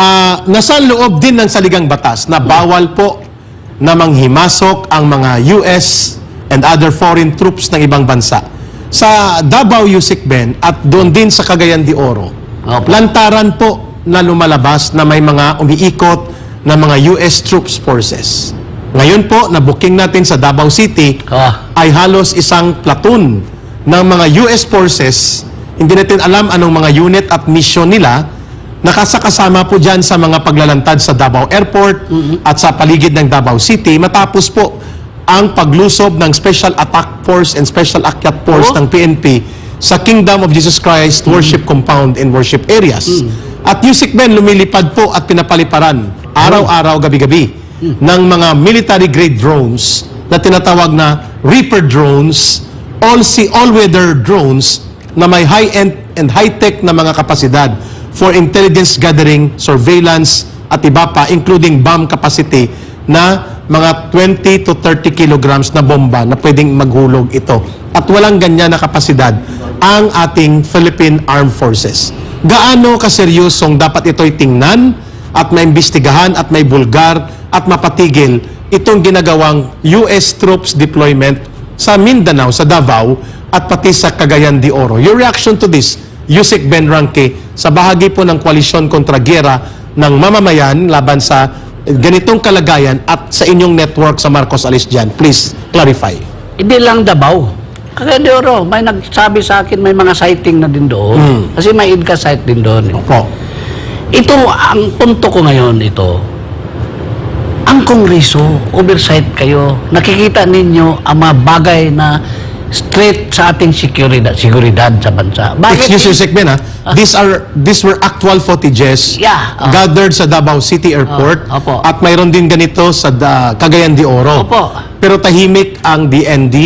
Ah, nasa loob din ng saligang batas na bawal po na manghimasok ang mga US and other foreign troops ng ibang bansa. Sa Davao Yusik Ben at doon din sa Cagayan de Oro, Opo. lantaran po na lumalabas na may mga umiikot na mga US troops forces. Ngayon po, na booking natin sa Davao City, Ah. ay halos isang platoon ng mga US forces. Hindi natin alam anong mga unit at mission nila. Nakasakasama po dyan sa mga paglalantad sa Davao Airport at sa paligid ng Davao City. Matapos po ang paglusob ng Special Attack Force and Special Akyat Force Oh. ng PNP sa Kingdom of Jesus Christ Worship Compound and Worship Areas. At Yusik Ben lumilipad po at pinapaliparan araw-araw, gabi-gabi ng mga military-grade drones na tinatawag na Reaper drones, all-sea, all-weather drones na may high-end and high-tech na mga kapasidad for intelligence gathering, surveillance, at iba pa, including bomb capacity na mga 20 to 30 kilograms na bomba na pwedeng maghulog ito. At walang ganyan na kapasidad ang ating Philippine Armed Forces. Gaano kaseryosong dapat ito'y tingnan at maimbestigahan at may bulgar at mapatigil itong ginagawang US troops deployment sa Mindanao, sa Davao at pati sa Cagayan de Oro. Your reaction to this, Yusek Ben Ranke, sa bahagi po ng koalisyon kontra gera ng mamamayan laban sa ganitong kalagayan at sa inyong network sa Marcos Alis dyan. Please, clarify. Hindi lang Davao. Kaya di oro, may nagsabi sa akin may mga sighting na din doon. Hmm. Kasi may IDCA site din doon. eh. Opo. Ito, ang punto ko ngayon ito, ang Kongreso, oversight kayo, nakikita ninyo ang mga bagay na straight sa ating seguridad, seguridad sa bansa. Excuse me, Ben, ha? These are these were actual footages Yeah, oh. gathered sa Davao City Airport Oh, opo. at mayroon din ganito sa da, Cagayan de Oro. Opo. Pero tahimik ang DND,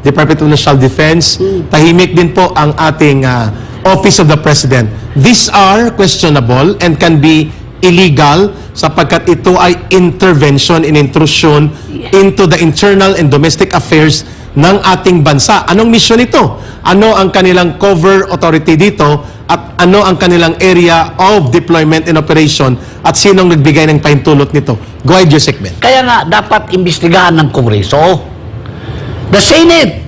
Department of National Defense, Hmm. tahimik din po ang ating ah, Office of the President. These are questionable and can be illegal sapagkat ito ay intervention in intrusion into the internal and domestic affairs ng ating bansa. Anong mission ito? Ano ang kanilang cover authority dito at ano ang kanilang area of deployment and operation at sinong nagbigay ng pahintulot nito? Go ahead, Yusek Ben. Kaya nga, dapat imbestigahan ng Kongreso. The Senate,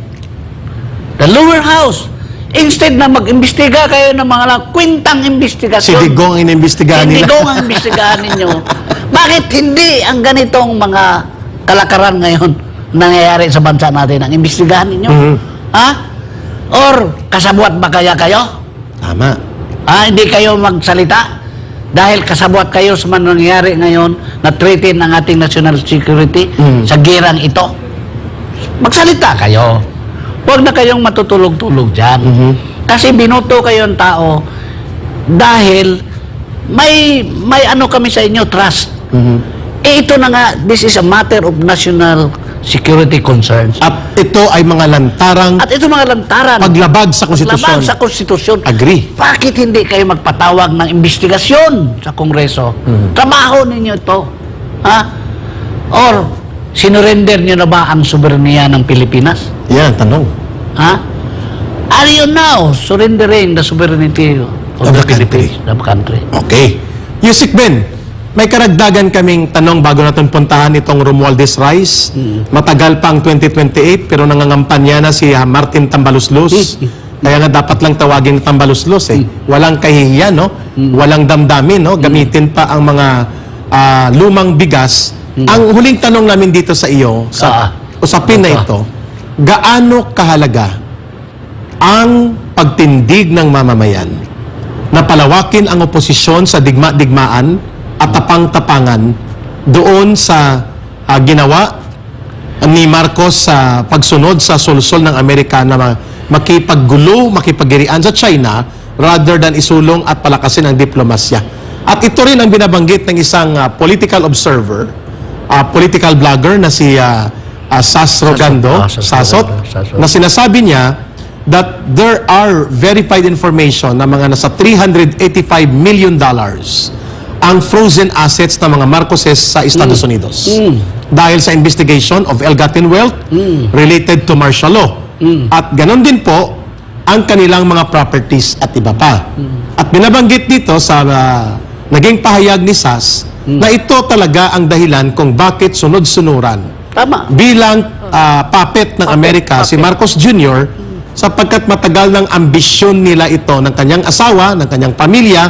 the lower house, instead na mag-imbestiga kayo ng mga lang, kwintang Si imbestigasyon. Digong ang inimbestigahan nila. ko ang imbestigahan ninyo. Bakit hindi ang ganitong mga kalakaran ngayon nangyayari sa bansa natin ang imbestigahan ninyo? Mhm. Ha? Or kasabwat ba kaya kayo? Tama. Ah, hindi kayo magsalita dahil kasabwat kayo sa nangyayari ngayon na threaten ang ating national security Mm. sa girang ito. Magsalita kayo. Huwag na kayong matutulog-tulog dyan. Mhm. Kasi binoto kayo ng tao dahil may may ano kami sa inyo, trust. Mhm. Eh ito na nga, this is a matter of national security concerns. At ito ay mga lantarang At ito mga lantaran. paglabag sa konstitusyon. Labag sa konstitusyon. Agree. Bakit hindi kayo magpatawag ng investigasyon sa Kongreso? Trabaho ninyo ito. Ha? Or, sinurrender nyo na ba ang soberanya ng Pilipinas? Yan, tanong. Ha? Are you now surrendering the sovereignty of, Of the Philippines, the country? Okay. Yusik Ben, may karagdagan kaming tanong bago natin puntahan itong Romualdez Rice. Matagal pang 2028 pero nangangampanya na si ah, Martin Tambaluslos. Kaya nga dapat lang tawagin Tambaluslos eh. Walang kahihiyan, no? Walang damdamin, no? Gamitin pa ang mga ah, lumang bigas. Ang huling tanong namin dito sa iyo, sa Ah. usapin na Opo. ito, gaano kahalaga ang pagtindig ng mamamayan na palawakin ang oposisyon sa digma-digmaan at tapang-tapangan doon sa ah, ginawa ni Marcos sa pagsunod sa sulsol ng Amerika na ma- makipaggulo, makipagirian sa China rather than isulong at palakasin ang diplomasya. At ito rin ang binabanggit ng isang ah, political observer, ah, political blogger na si ah, ah, Sas Rogando, Sas Sasot, Sasot. na sinasabi niya that there are verified information na mga nasa 385 million dollars ang frozen assets ng mga Marcoses sa Estados Unidos. Dahil sa investigation of ill-gotten wealth related to martial law. At ganon din po ang kanilang mga properties at iba pa. At binabanggit dito sa uh, naging pahayag ni SAS na ito talaga ang dahilan kung bakit sunod-sunuran Tama. bilang ah, puppet ng Amerika si Marcos Jr. sapagkat matagal ng ambisyon nila ito ng kanyang asawa, ng kanyang pamilya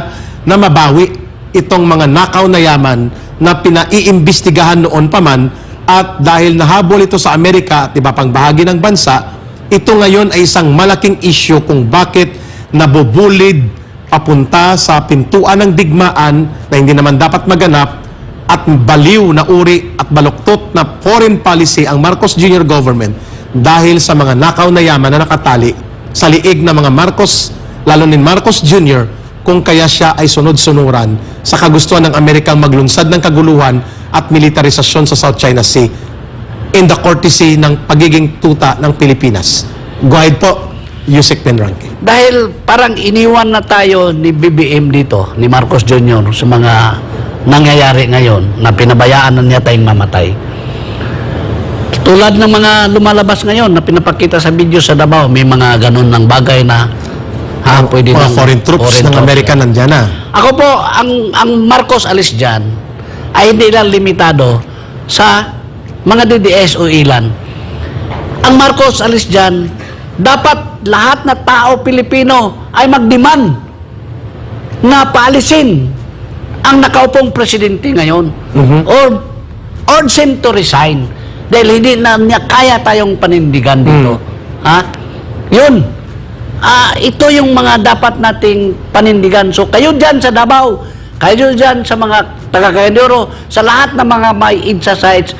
na mabawi itong mga nakaw na yaman na pinaiimbestigahan noon pa man at dahil nahabol ito sa Amerika at iba pang bahagi ng bansa, ito ngayon ay isang malaking issue kung bakit nabubulid papunta sa pintuan ng digmaan na hindi naman dapat maganap at baliw na uri at baluktot na foreign policy ang Marcos Jr. government dahil sa mga nakaw na yaman na nakatali sa liig ng mga Marcos, lalo ni Marcos Jr., kung kaya siya ay sunod-sunuran sa kagustuhan ng Amerikang maglunsad ng kaguluhan at militarisasyon sa South China Sea in the courtesy ng pagiging tuta ng Pilipinas. Go ahead po, Yusek Penranque. Dahil parang iniwan na tayo ni BBM dito, ni Marcos Jr. sa mga nangyayari ngayon na pinabayaan na niya tayong mamatay. Tulad ng mga lumalabas ngayon na pinapakita sa video sa Davao, may mga ganun ng bagay na ha, pwede mga nang- foreign troops foreign ng. Amerika nandyan na. Ako po, ang, ang Marcos alis dyan ay hindi lang limitado sa mga DDS o ilan. Ang Marcos alis dyan, dapat lahat na tao Pilipino ay magdemand na paalisin ang nakaupong presidente ngayon. Or urge him to resign. Dahil hindi na niya kaya tayong panindigan dito. Ha? Yun. Ah, ito yung mga dapat nating panindigan. So kayo dyan sa Davao, kayo dyan sa mga taga Cayendoro, sa lahat ng mga may IDSA sites,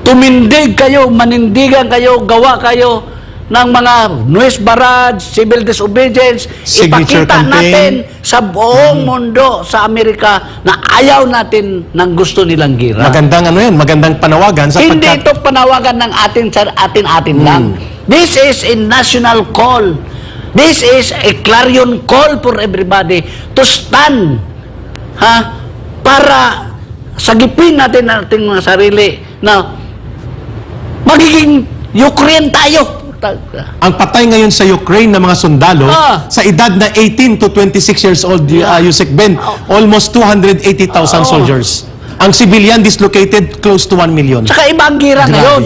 tumindig kayo, manindigan kayo, gawa kayo ng mga noise barrage, civil disobedience, Signature ipakita campaign. natin sa buong mundo sa Amerika na ayaw natin ng gusto nilang gira. Magandang ano yan, magandang panawagan Hindi sapagkat ito panawagan ng atin sa atin-atin lang. This is a national call. This is a clarion call for everybody to stand ha para sagipin natin ang ating mga sarili na magiging Ukraine tayo. ang patay ngayon sa Ukraine ng mga sundalo Ah. sa edad na 18 to 26 years old, uh, Yusek Ben, almost 280,000 soldiers. Ang civilian dislocated close to 1 million. Tsaka iba ang gira Grabe. ngayon.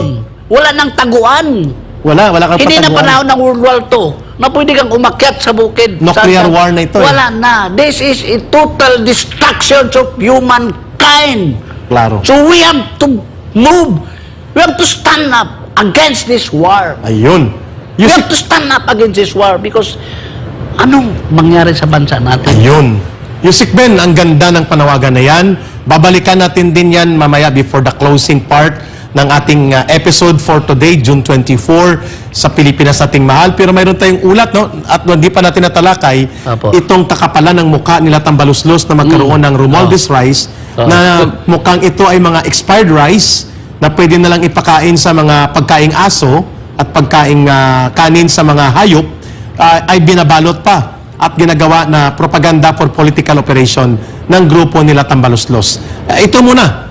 Wala nang taguan. Wala, wala kang Hindi na pataguan. panahon ng World War II na pwede kang umakyat sa bukid. Nuclear Sa- war na ito eh. Wala na. This is a total destruction of humankind. Klaro. So we have to move. We have to stand up against this war. Ayun. We Yusek have to stand up against this war because anong mangyari sa bansa natin? Ayun. Yusik Ben, ang ganda ng panawagan na yan. Babalikan natin din yan mamaya before the closing part ng ating uh, episode for today, June 24, sa Pilipinas ating mahal. Pero mayroon tayong ulat, no? At hindi pa natin natalakay Apo. itong takapalan ng muka nila Tambaluslos na magkaroon ng Romualdez rice Oh. na mukhang ito ay mga expired rice na pwede na lang ipakain sa mga pagkaing aso at pagkaing ah, kanin sa mga hayop ah, ay binabalot pa at ginagawa na propaganda for political operation ng grupo nila Tambaluslos. Ah, ito muna.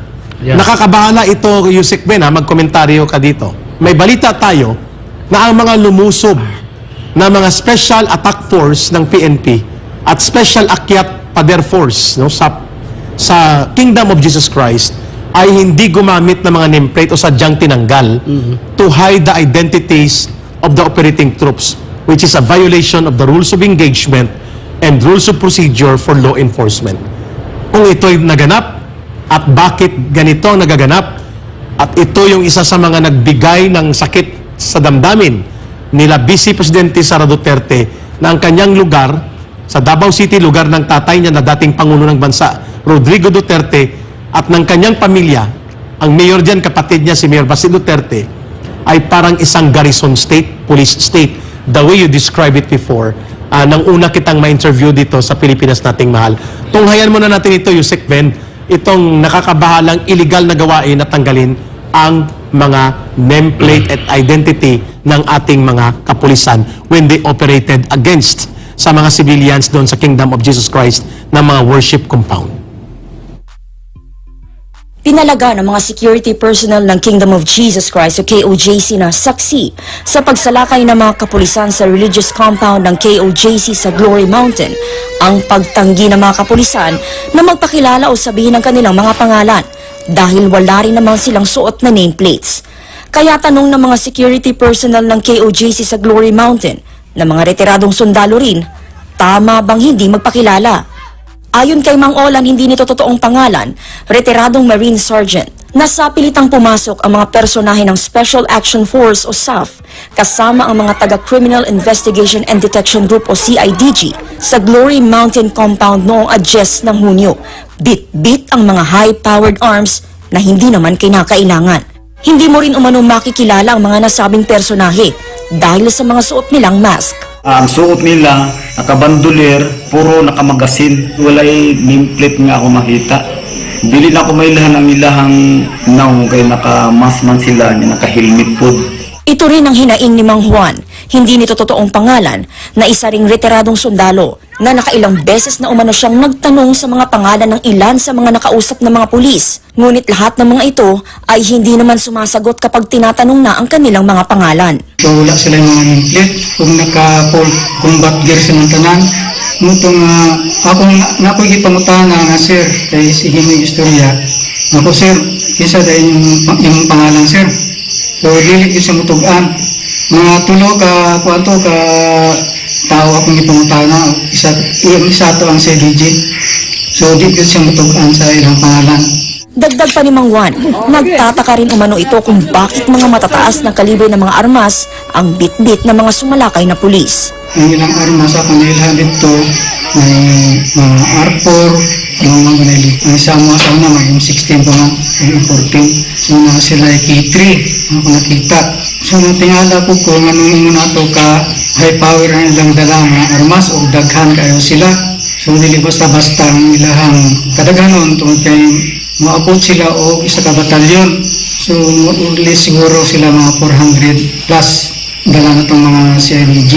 Yeah. Nakakabahala ito, Yusek Ben, ha? magkomentaryo ka dito. May balita tayo na ang mga lumusob na mga Special Attack Force ng PNP at Special Akyat Pader Force no, sa, sa Kingdom of Jesus Christ ay hindi gumamit ng mga nameplate o sadyang tinanggal to hide the identities of the operating troops which is a violation of the rules of engagement and rules of procedure for law enforcement. Kung ito'y naganap at bakit ganito ang nagaganap? At ito yung isa sa mga nagbigay ng sakit sa damdamin nila Vice Presidente Sara Duterte na ang kanyang lugar sa Davao City, lugar ng tatay niya na dating Pangulo ng Bansa, Rodrigo Duterte, at ng kanyang pamilya, ang mayor diyan, kapatid niya si Mayor Basil Duterte, ay parang isang garrison state, police state, the way you describe it before, ah, nang una kitang ma-interview dito sa Pilipinas nating mahal. Tunghayan muna natin ito, Yusek Ben, itong nakakabahalang illegal na gawain at tanggalin ang mga nameplate at identity ng ating mga kapulisan when they operated against sa mga civilians doon sa Kingdom of Jesus Christ na mga worship compound. Pinalaga ng mga security personnel ng Kingdom of Jesus Christ o KOJC na saksi sa pagsalakay ng mga kapulisan sa religious compound ng KOJC sa Glory Mountain ang pagtanggi ng mga kapulisan na magpakilala o sabihin ang kanilang mga pangalan dahil wala rin naman silang suot na nameplates. Kaya tanong ng mga security personnel ng KOJC sa Glory Mountain na mga retiradong sundalo rin, tama bang hindi magpakilala? Ayon kay Mang Olan, hindi nito totoong pangalan, retiradong Marine Sergeant. Nasa pilitang pumasok ang mga personahe ng Special Action Force o SAF kasama ang mga taga Criminal Investigation and Detection Group o CIDG sa Glory Mountain Compound noong adjes ng Hunyo. Bit-bit ang mga high-powered arms na hindi naman kinakailangan. Hindi mo rin umano makikilala ang mga nasabing personahe dahil sa mga suot nilang mask. Ang suot nila, nakabandoler, puro nakamagasin. Walay nameplate nga ako makita. Dili na ako mailahan ang ilahang naw kay nakamasman sila, naka-helmet po. Ito rin ang hinaing ni Mang Juan, hindi nito totoong pangalan, na isa ring retiradong sundalo na nakailang beses na umano siyang nagtanong sa mga pangalan ng ilan sa mga nakausap ng mga pulis. Ngunit lahat ng mga ito ay hindi naman sumasagot kapag tinatanong na ang kanilang mga pangalan. So wala sila yung mga nameplate kung naka-full combat gear sa mga tanan. Mutong uh, akong nakoy gipangutana nga sir kay sige mo istorya. Ako sir, kisa dahil yung, yung pangalan sir. So dili sa mutugan. Mga tulo ka kuanto ka tao akong gipangutana isa yung isa to ang CDG. So di gyud sa mutugan sa ilang pangalan. Dagdag pa ni Mang Juan, nagtataka rin umano ito kung bakit mga matataas na kalibre ng mga armas ang bit-bit ng mga sumalakay na pulis. ang ilang armas sa kanila dito may mga R4 yung mga ganili may sama sa una may M16 pa nga may M14 so na sila ay K3 ako nakita so natingala ko kung anong nato ka high power ang ilang dala mga armas o daghan kayo sila so dili basta-basta ang ilahang kadaghanon tungkol kay maabot sila o isa ka batalyon so uli siguro sila mga 400 plus dala na itong mga CIDG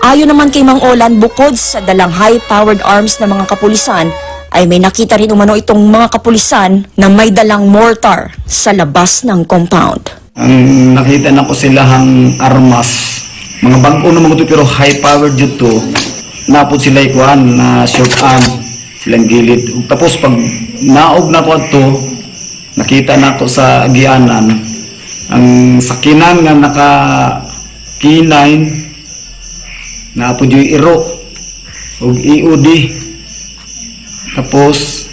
Ayon naman kay Mang Olan, bukod sa dalang high-powered arms ng mga kapulisan, ay may nakita rin umano itong mga kapulisan na may dalang mortar sa labas ng compound. Ang nakita na ko sila hang armas. Mga naman ko to pero high powered dito. Napot sila ikuan na short arm silang gilid. Tapos pag naog na ko to, nakita na ko sa agianan ang sakinan nga naka K9 na po yung iro ug EOD tapos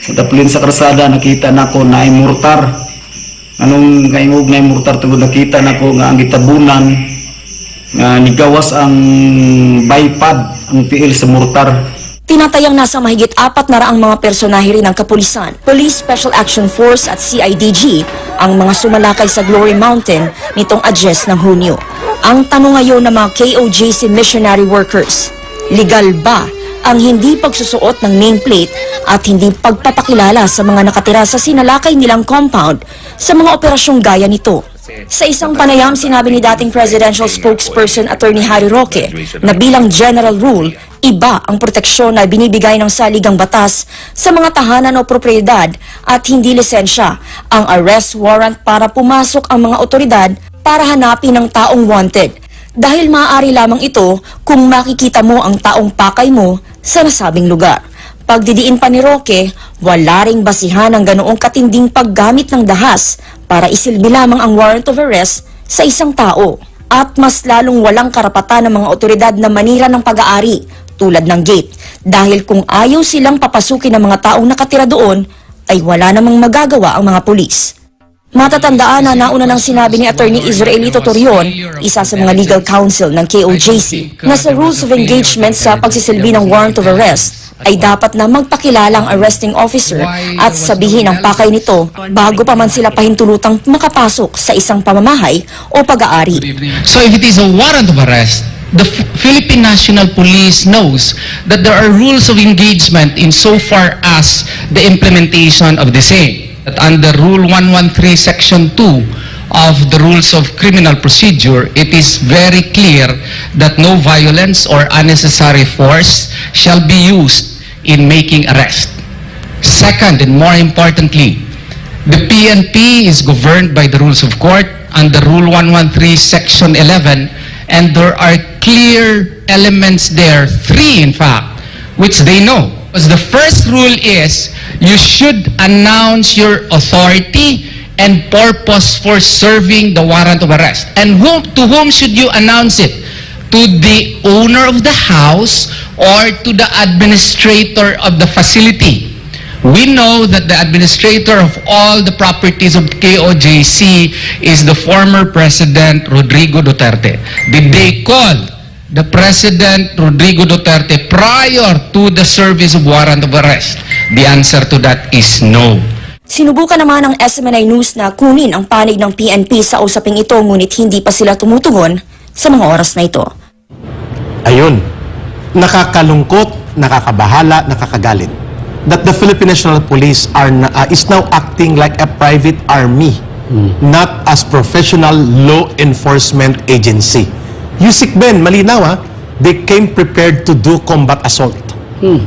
sa taplin sa krasada nakita na ko na ay anong kaingog na yung mortar tungod nakita na ko nga ang gitabunan nga nigawas ang bipad ang piil sa mortar Tinatayang nasa mahigit apat na raang mga personahe rin ng kapulisan, Police Special Action Force at CIDG ang mga sumalakay sa Glory Mountain nitong adjes ng Hunyo. Ang tanong ngayon ng mga KOJC missionary workers, legal ba ang hindi pagsusuot ng nameplate at hindi pagpapakilala sa mga nakatira sa sinalakay nilang compound sa mga operasyong gaya nito? Sa isang panayam, sinabi ni dating presidential spokesperson Attorney Harry Roque na bilang general rule, iba ang proteksyon na binibigay ng saligang batas sa mga tahanan o propriedad at hindi lisensya ang arrest warrant para pumasok ang mga otoridad para hanapin ang taong wanted. Dahil maaari lamang ito kung makikita mo ang taong pakay mo sa nasabing lugar. Pagdidiin pa ni Roque, wala ring basihan ang ganoong katinding paggamit ng dahas para isilbi lamang ang warrant of arrest sa isang tao. At mas lalong walang karapatan ng mga otoridad na manira ng pag-aari tulad ng gate dahil kung ayaw silang papasukin ng mga taong nakatira doon ay wala namang magagawa ang mga pulis. Matatandaan na nauna nang sinabi ni Attorney Israelito Torion, isa sa mga legal counsel ng KOJC, na sa rules of engagement sa pagsisilbi ng warrant of arrest ay dapat na magpakilala ang arresting officer at sabihin ang pakay nito bago pa man sila pahintulutang makapasok sa isang pamamahay o pag-aari. So if it is a warrant of arrest, the Philippine National Police knows that there are rules of engagement in so far as the implementation of the same. That under Rule 113, Section 2 of the Rules of Criminal Procedure, it is very clear that no violence or unnecessary force shall be used in making arrest. Second, and more importantly, The PNP is governed by the rules of court under Rule 113, Section 11, and there are clear elements there, three in fact, which they know. Because the first rule is you should announce your authority and purpose for serving the warrant of arrest. And whom, to whom should you announce it? To the owner of the house or to the administrator of the facility. We know that the administrator of all the properties of KOJC is the former President Rodrigo Duterte. Did they call the President Rodrigo Duterte prior to the service of warrant of arrest? The answer to that is no. Sinubukan naman ng SMNI News na kunin ang panig ng PNP sa usaping ito ngunit hindi pa sila tumutugon sa mga oras na ito. Ayun. Nakakalungkot, nakakabahala, nakakagalit. That the Philippine National Police are na- uh, is now acting like a private army, not as professional law enforcement agency. Yusik Ben, malinaw ha, they came prepared to do combat assault.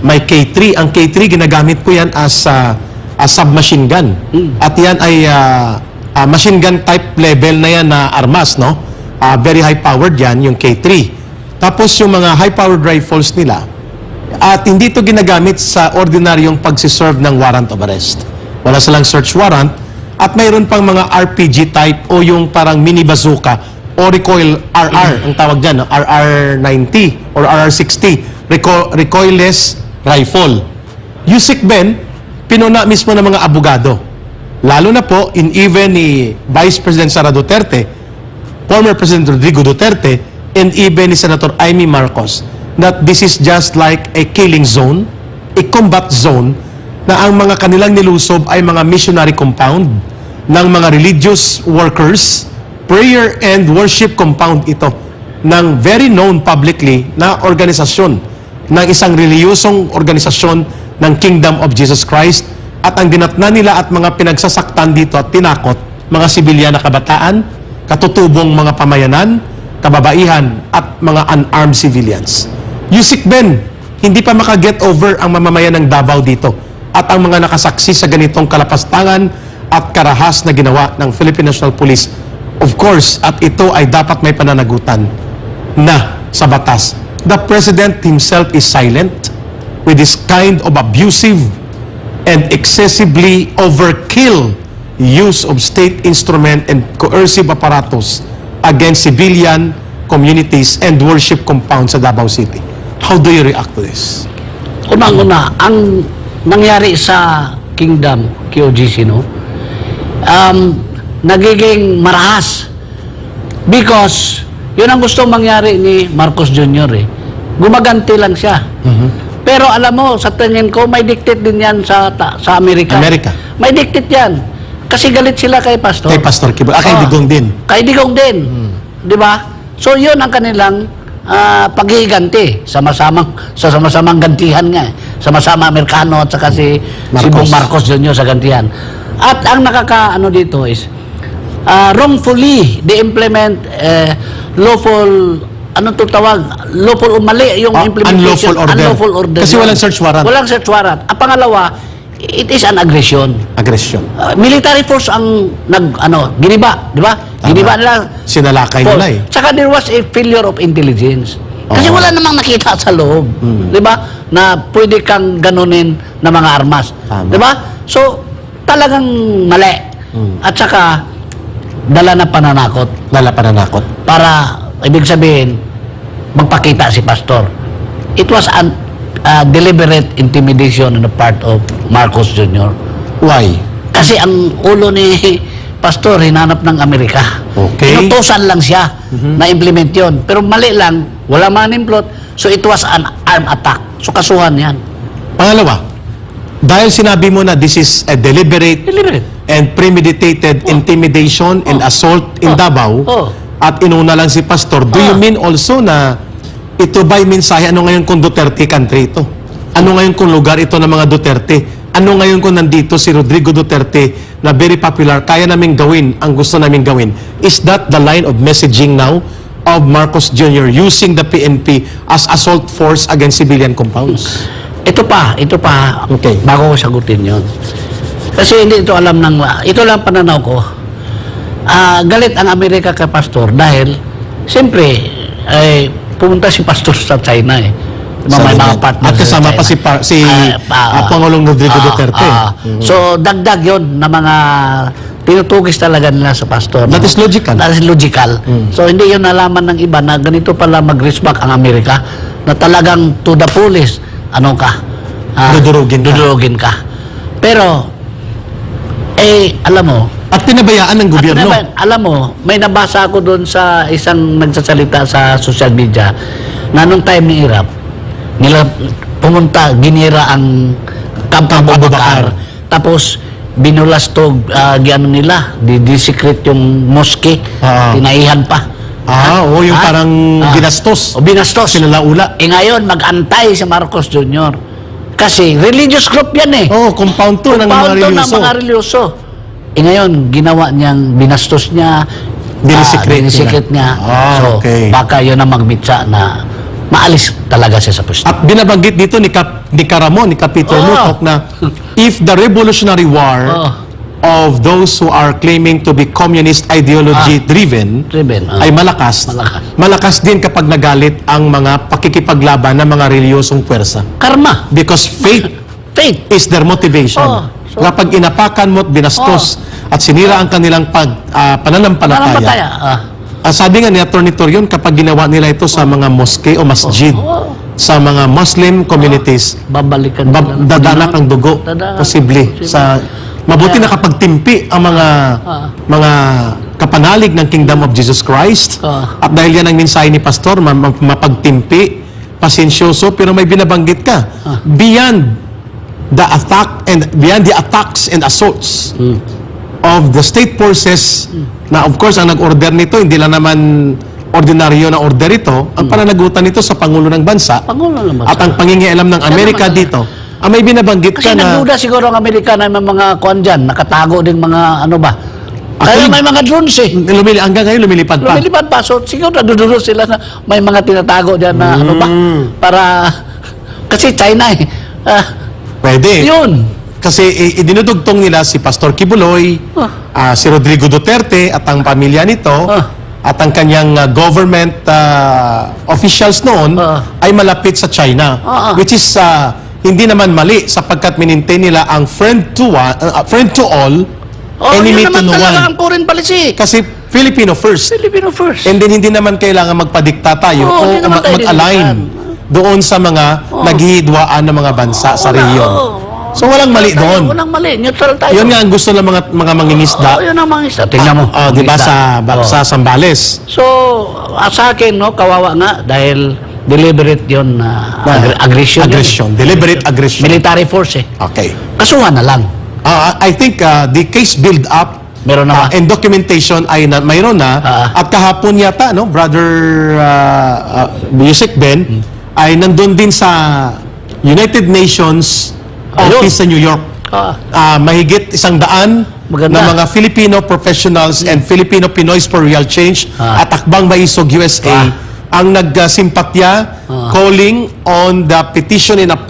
May K3. Ang K3, ginagamit ko yan as uh, a submachine gun. At yan ay uh, uh, machine gun type level na yan na armas, no? Uh, very high powered yan, yung K3. Tapos yung mga high powered rifles nila, at hindi ito ginagamit sa ordinaryong pagsiserve ng warrant of arrest. Wala silang search warrant at mayroon pang mga RPG type o yung parang mini bazooka o recoil RR ang tawag dyan, no? RR90 or RR60, reco- recoilless rifle. Yusik Ben, pinuna mismo ng mga abogado. Lalo na po, in even ni Vice President Sara Duterte, former President Rodrigo Duterte, and even ni Senator Amy Marcos, that this is just like a killing zone, a combat zone, na ang mga kanilang nilusob ay mga missionary compound ng mga religious workers, prayer and worship compound ito ng very known publicly na organisasyon ng isang reliyosong organisasyon ng Kingdom of Jesus Christ at ang dinatna nila at mga pinagsasaktan dito at tinakot mga sibilyan na kabataan, katutubong mga pamayanan, kababaihan at mga unarmed civilians. Yusik Ben, hindi pa makaget over ang mamamayan ng Davao dito at ang mga nakasaksi sa ganitong kalapastangan at karahas na ginawa ng Philippine National Police. Of course, at ito ay dapat may pananagutan na sa batas. The President himself is silent with this kind of abusive and excessively overkill use of state instrument and coercive apparatus against civilian communities and worship compounds sa Davao City. How do you react to this? Unang-una, ang nangyari sa Kingdom, QGC, no? Um, nagiging marahas. Because, yun ang gusto mangyari ni Marcos Jr. eh. Gumaganti lang siya. Pero alam mo, sa tingin ko, may dictate din yan sa, ta- sa Amerika. Amerika. May dictate yan. Kasi galit sila kay Pastor. Kay Pastor Kibo. Ah, kay Oh. Digong din. Kay Digong din. Di ba? So, yun ang kanilang ah, paghihiganti sa masamang sa sama-samang gantihan nga eh. sa masama Amerikano at saka si si Marcos. Bong Marcos Jr. sa gantihan. At ang nakaka ano dito is ah, wrongfully they implement eh, lawful ano to tawag lawful o mali yung Ah, implementation unlawful order. unlawful order Kasi yun. walang search warrant. walang search warrant ang pangalawa it is an aggression Aggression. Uh, military force ang nag ano giniba di ba giniba nila Sinalakay force. nila eh. Saka there was a failure of intelligence kasi Oo. wala namang nakita sa loob di ba na pwede kang ganunin na mga armas di ba so talagang mali at saka dala na pananakot Lala pananakot. para ibig sabihin magpakita si pastor it was an uh, deliberate intimidation on the part of Marcos Jr. Why? Kasi ang ulo ni Pastor, hinanap ng Amerika. Okay. Inutusan lang siya na implement yon. Pero mali lang, wala man implot. So it was an armed attack. So kasuhan yan. Pangalawa, dahil sinabi mo na this is a deliberate Deliberate. and premeditated intimidation and assault in Oh. Davao Oh. At inuna lang si Pastor, do you Oh. mean also na ito ba'y mensahe? Ano ngayon kung Duterte country ito? Ano ngayon kung lugar ito ng mga Duterte? Ano ngayon kung nandito si Rodrigo Duterte na very popular, kaya namin gawin ang gusto namin gawin? Is that the line of messaging now of Marcos Jr. using the PNP as assault force against civilian compounds? Ito pa, ito pa, Okay. bago ko sagutin yon. Kasi hindi ito alam ng... Ito lang pananaw ko. Ah, galit ang Amerika kay Pastor dahil, siyempre, ay pumunta si Pastor sa China eh. Diba, may mga China. partners At kasama sa pa si pa- si, pa- ah, Pangulong Rodrigo ah, Duterte. ah. So, dagdag yon na mga tinutugis talaga nila sa pastor. That is logical. That is logical. So, hindi yun nalaman ng iba na ganito pala mag-respect ang Amerika na talagang to the fullest, ano ka? ah, Dudurugin ka. Dudurugin ka. Pero, eh, alam mo, At pinabayaan ng gobyerno. at naman, alam mo, may nabasa ako doon sa isang nagsasalita sa social media na nung time ni Irap, nila pumunta, ginira ang Abubakar. Abubakar. Tapos, binulas to, uh, giano nila, di, di secret yung mosque, Ah. tinaihan pa. Ah, oo, yung Ah? parang Ah. binastos. O binastos. Sinalaula. Eh ngayon, mag-antay si Marcos Jr. Kasi religious group yan eh. Oh, compound to ng mga Compound to ng religyoso. mga religyoso. Eh ngayon, ginawa niyang binastos niya, Binisikret ah, binisikret niya. Ah, so, okay. baka yun ang magmitsa na maalis talaga siya sa pwesto. At binabanggit dito ni, Kap, ni Caramon, ni Kapito Oo. Mutok na if the revolutionary war Oo. of those who are claiming to be communist ideology driven Driven, ah. ay malakas, Malakas. malakas din kapag nagalit ang mga pakikipaglaban ng mga reliyosong puwersa. Karma. Because faith Faith. is their motivation. Oo. So- Kapag inapakan mo at binastos at sinira ang kanilang pag, ah, pananampalataya. Ah. Ah, sabi nga ni Atty. Torion, kapag ginawa nila ito sa mga moske o masjid, Oo. sa mga Muslim communities, Babalikan bab- nila. dadanak ang dugo. Dadanak. Posible. Sa, mabuti na kapag timpi ang mga Ah. mga kapanalig ng Kingdom of Jesus Christ. Ah. At dahil yan ang mensahe ni Pastor, ma- ma- mapagtimpi, pasensyoso, pero may binabanggit ka. Ah. Beyond the attack and beyond the attacks and assaults Hmm. of the state forces na of course ang nag-order nito hindi lang naman ordinaryo na order ito ang pananagutan nito sa Pangulo ng Bansa Pangulo naman. at ang pangingialam ng Amerika naman dito ang may binabanggit Kasi ka na nagduda siguro ang Amerika na may mga kuan dyan, nakatago din mga ano ba. Kaya Actually, may mga drones eh. lumili, hanggang ngayon lumilipad pa Lumilipad pa. So, siguro nadudulo sila na may mga tinatago dyan na ano ba. Mm. Para, kasi China eh. Ah, pwede yun. kasi i- idinudugtong nila si Pastor Kibuloy Ah. ah, si Rodrigo Duterte at ang pamilya nito Ah. at ang kanyang ah, government ah, officials noon Ah. ay malapit sa China Ah, ah. which is ah, hindi naman mali sapagkat minintay nila ang friend to one, ah, friend to all Oh, enemy yun to naman no talaga one ang foreign policy. kasi Filipino first Filipino first. And then hindi naman kailangan magpadikta tayo Oo, o hindi naman mag- tayo mag-align doon sa mga naghihidwaan ng mga bansa sa Wala, rehiyon. So walang mali Tayo, doon. Walang mali. Neutral tayo. Yun nga ang gusto ng mga mga mangingisda. Oh, yun ang isa. Tingnan mo. Ah, di ba sa Oh. sa Sambales. So, ah, sa akin, no, kawawa nga dahil deliberate yun na aggr- aggression. yun. Aggression, deliberate aggression. Military force eh. Okay. Kasuhan na lang. Ah, I think ah, the case build up Meron na ba? and documentation ay na, mayroon na Ah. at kahapon yata no brother uh, Yusek Ben Hmm. Ay nandun din sa United Nations Ayun. office sa New York. Ah. Ah, mahigit isang daan Maganda. na mga Filipino professionals and Filipino Pinoys for Real Change Ah. at Akbang Maisog USA Ah. ang nagsimpatya Ah. calling on the petition in appeal